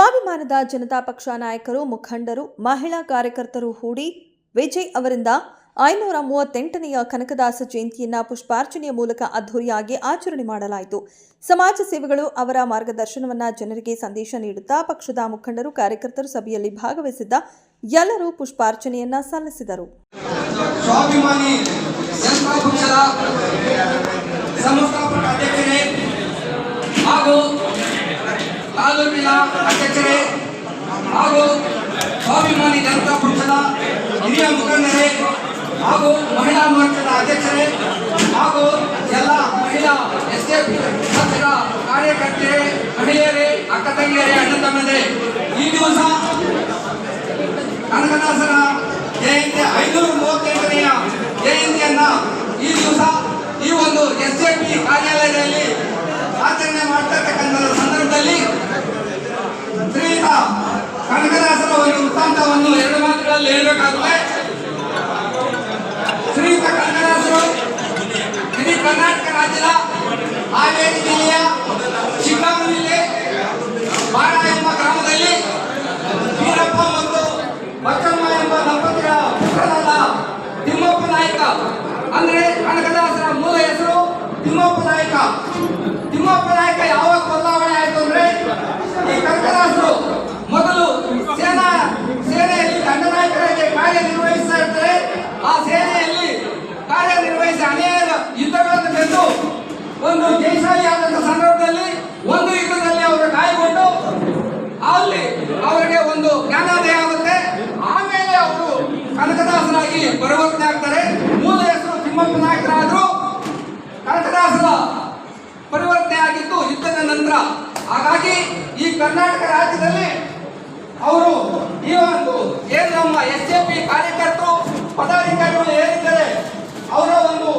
ಸ್ವಾಭಿಮಾನದ ಜನತಾ ಪಕ್ಷ ನಾಯಕರು, ಮುಖಂಡರು, ಮಹಿಳಾ ಕಾರ್ಯಕರ್ತರು ಹೂಡಿ ವಿಜಯ್ ಅವರಿಂದ ಐನೂರ ಮೂವತ್ತೆಂಟನೆಯ ಕನಕದಾಸ ಜಯಂತಿಯನ್ನ ಪುಷ್ಪಾರ್ಚನೆಯ ಮೂಲಕ ಅದ್ದೂರಿಯಾಗಿ ಆಚರಣೆ ಮಾಡಲಾಯಿತು. ಸಮಾಜ ಸೇವೆಗಳು ಅವರ ಮಾರ್ಗದರ್ಶನವನ್ನ ಜನರಿಗೆ ಸಂದೇಶ ನೀಡುತ್ತಾ ಪಕ್ಷದ ಮುಖಂಡರು, ಕಾರ್ಯಕರ್ತರು ಸಭೆಯಲ್ಲಿ ಭಾಗವಹಿಸಿದ್ದ ಎಲ್ಲರೂ ಪುಷ್ಪಾರ್ಚನೆಯನ್ನ ಸಲ್ಲಿಸಿದರು ಸ್ವಾಭಿಮಾನಿ ಜನತಾ ಪಕ್ಷದ ಸಂಸ್ಥಾಪಕ ಅಧ್ಯಕ್ಷರೇ ಹಾಗೂ ತಾಲೂಕಿನ ಅಧ್ಯಕ್ಷರೇ, ಹಾಗೂ ಸ್ವಾಭಿಮಾನಿ ಜನತಾ ಪಕ್ಷದ ಹಿರಿಯ ಮುಖಂಡರೇ, ಹಾಗೂ ಮಹಿಳಾ ಮೋರ್ಚಾದ ಅಧ್ಯಕ್ಷರೇ, ಹಾಗೂ ಎಲ್ಲ ಮಹಿಳಾ ಎಸ್ ಕೆ ಪಕ್ಷದ ಕಾರ್ಯಕರ್ತರೇ ಮಹಿಳೆಯರೇ, ಅಕ್ಕ ತಂಗಿಯರೇ, ಅಣ್ಣ ತಮ್ಮಂದಿರೇ, ಈ ದಿವಸ ಕನಕದಾಸರ ಜಯಂತಿ ಐನೂರ ಮೂವತ್ತೆಂಟನೆಯ ಜಯಂತಿಯನ್ನ ಈ ದಿವಸ ಈ ಒಂದು ಎಸ್ ಎ ಪಿ ಕಾರ್ಯಾಲಯದಲ್ಲಿ ಆಚರಣೆ ಮಾಡ್ತಕ್ಕಂಥ ಸಂದರ್ಭದಲ್ಲಿ ಶ್ರೀಯುತ ಕನಕದಾಸರ ಒಂದು ವೃತ್ತಾಂತವನ್ನು ಎರಡು ಮಾತುಗಳಲ್ಲಿ ಹೇಳಬೇಕಾಗುತ್ತೆ ಶ್ರೀಯುತ ಕನಕದಾಸರು ಇಡೀ ಕರ್ನಾಟಕ ರಾಜ್ಯದ ಹಾವೇರಿ ಜಿಲ್ಲೆಯ ಎಂಬ ಗ್ರಾಮದಲ್ಲಿ ವೀರಪ್ಪ ಮತ್ತು ಬಚ್ಚಮ್ಮ ಎಂಬ ದಂಪತಿಗಳ ಪುತ್ರನಾದ ಅಂದ್ರೆ ಕನಕದಾಸರ ಮೂಲ ಹೆಸರು ತಿಮ್ಮಪ್ಪ ನಾಯಕ. ಆಗ್ತಾರೆ ಮೂಲ ಹೆಸರು ತಿಮ್ಮಪ್ಪ ನಾಯಕರಾದ್ರು ಕನಕದಾಸರ ಪರಿವರ್ತನೆ ಆಗಿದ್ದು ಯುದ್ಧದ ನಂತರ. ಹಾಗಾಗಿ ಈ ಕರ್ನಾಟಕ ರಾಜ್ಯದಲ್ಲಿ ಅವರು ಈ ಒಂದು ಏನು ನಮ್ಮ ಎಸ್ ಎ ಪಿ ಕಾರ್ಯಕರ್ತರು ಪದಾಧಿಕಾರಿಗಳು ಏನಿದ್ದಾರೆ ಅವರ ಒಂದು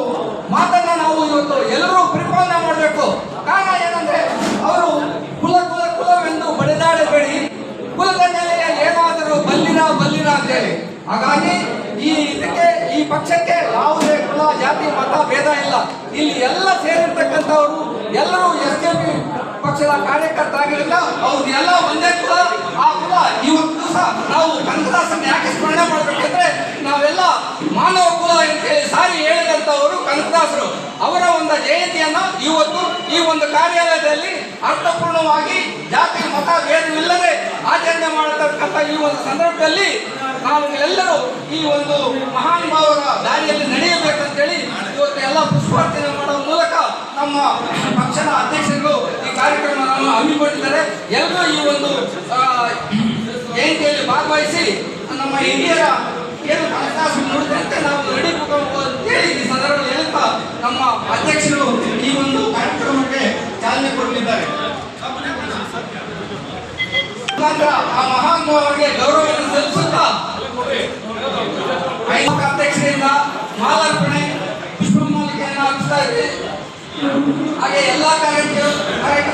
ಮಾತನ್ನ ನಾವು ಇವತ್ತು ಎಲ್ಲರೂ ಪರಿಪಾಲನೆ ಮಾಡಬೇಕು ಕಾರಣ ಏನಂದ್ರೆ ಅವರು ಕುಲ ಕುಲ ಕುಲವೆಂದು ಬಡಿದಾಡಬೇಡಿ ಕುಲದ ಮೇಲೆ ಏನಾದರೂ ಬಲ್ಲಿರ ಬಲ್ಲಿರ ಅಂತೇಳಿ ಹಾಗಾಗಿ ಈ ಇದಕ್ಕೆ, ಈ ಪಕ್ಷಕ್ಕೆ ಯಾವುದೇ ಕುಲ, ಜಾತಿ, ಮತ, ಭೇದ ಇಲ್ಲ. ಇಲ್ಲಿ ಎಲ್ಲ ಸೇರಿರ್ತಕ್ಕಂಥವರು ಎಲ್ಲರೂ ಎಸ್ ಕೆ ಪಿ ಪಕ್ಷದ ಕಾರ್ಯಕರ್ತರಾಗಿರಲಿಲ್ಲ. ಅವ್ರು ಎಲ್ಲ ಒಂದೇ ಕುಲ, ಆ ಕುಲ ಇವತ್ತು ಸಹ ನಾವು ಕನಕದಾಸನ ಯಾಕೆ ಸ್ಮರಣೆ ಮಾಡಬೇಕಂದ್ರೆ ನಾವೆಲ್ಲ ಮಾನವ ಕುಲ ಅಂತೇಳಿ ಸಾರಿ ಹೇಳಿದಂಥವರು ಕನಕದಾಸರು. ಅವರ ಒಂದು ಜಯಂತಿಯನ್ನ ಇವತ್ತು ಈ ಒಂದು ಕಾರ್ಯಾಲಯದಲ್ಲಿ ಅರ್ಥಪೂರ್ಣವಾಗಿ ಜಾತಿ, ಮತ ಭೇದವಿಲ್ಲದೆ ಆಚರಣೆ ಮಾಡತಕ್ಕಂಥ ಈ ಒಂದು ಸಂದರ್ಭದಲ್ಲಿ ನಾವು ಎಲ್ಲರೂ ಈ ಒಂದು ಮಹಾನುಭಾವರ ದಾರಿಯಲ್ಲಿ ನಡೆಯಬೇಕಂತೇಳಿ ಇವತ್ತು ಎಲ್ಲ ಪುಷ್ಪಾರ್ಚನೆ ಮಾಡುವ ಮೂಲಕ ನಮ್ಮ ಪಕ್ಷದ ಅಧ್ಯಕ್ಷರು ಈ ಕಾರ್ಯಕ್ರಮವನ್ನು ಹಮ್ಮಿಕೊಂಡಿದ್ದಾರೆ. ಎಲ್ಲರೂ ಈ ಒಂದು ಜಯಂತಿಯಲ್ಲಿ ಭಾಗವಹಿಸಿ ನಮ್ಮ ಹಿರಿಯರ ಏನು ಹಣಕಾಸು ನೋಡಿದಂತೆ ನಾವು ನಡೀಬೇಕು ಅಂತೇಳಿ ಈ ಸಂದರ್ಭದಲ್ಲಿ ಹೇಳ್ತಾ ನಮ್ಮ ಅಧ್ಯಕ್ಷರು ಈ ಒಂದು ಕಾರ್ಯಕ್ರಮಕ್ಕೆ ಚಾಲನೆ ಕೊಡಲಿದ್ದಾರೆ. ಆ ಆ ಮಹಾನುಭಾವರಿಗೆ ಗೌರವವನ್ನು ಸಲ್ಲಿಸುತ್ತಾ ಅಧ್ಯಕ್ಷರಿಂದ ಮಾಲಾರ್ಪಣೆ ಪುಷ್ಪಮಾಲಿಕೆಯನ್ನು ಅರ್ಪಿಸ್ತಾ ಇದ್ದೀವಿ ಹಾಗೆ ಎಲ್ಲಾ ಕಾರ್ಯಕರ್ತರು